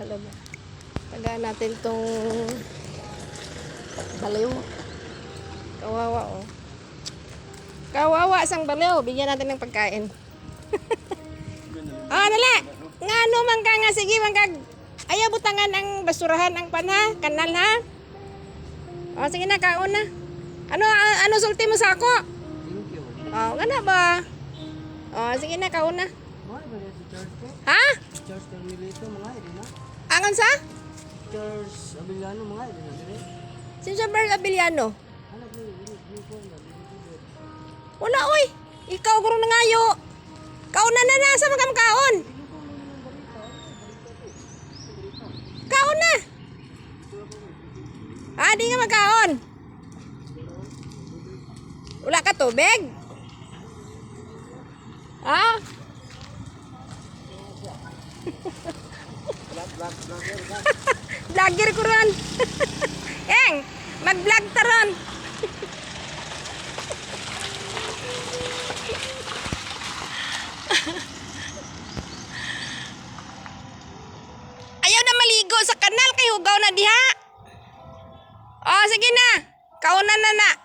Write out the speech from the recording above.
Ba? Tagaan natin tong baliw. Kawawa oh. Kawawa sang baliw. Bigyan natin ng pagkain. ah, dali. Nga ano man ka nga. Sige, man kag. Ayaw butangan ang basurahan ang pana. Kanal ha. Oh, sige na, kaon na. Ano, a- ano sulti mo sa ako? Thank you. Oh, nga na ba? Oh, sige na, kaon na. Church? Ha? Church Carmelito, mga hindi na. Angon sa? Church Abiliano, mga hindi na. Sin sa Bert Abiliano? Ano? Ano? Wala, oy. Ikaw, guro na ngayo. Kaon na na na sa magam kaon. Kaon na. Ah, di nga magkaon. Wala ka tubig? Ha? Vlogger ko ron. Eng, mag-vlog ta ron. Ayaw na maligo sa kanal kay hugaw na diha. Oh, sige na. Kaunan na na.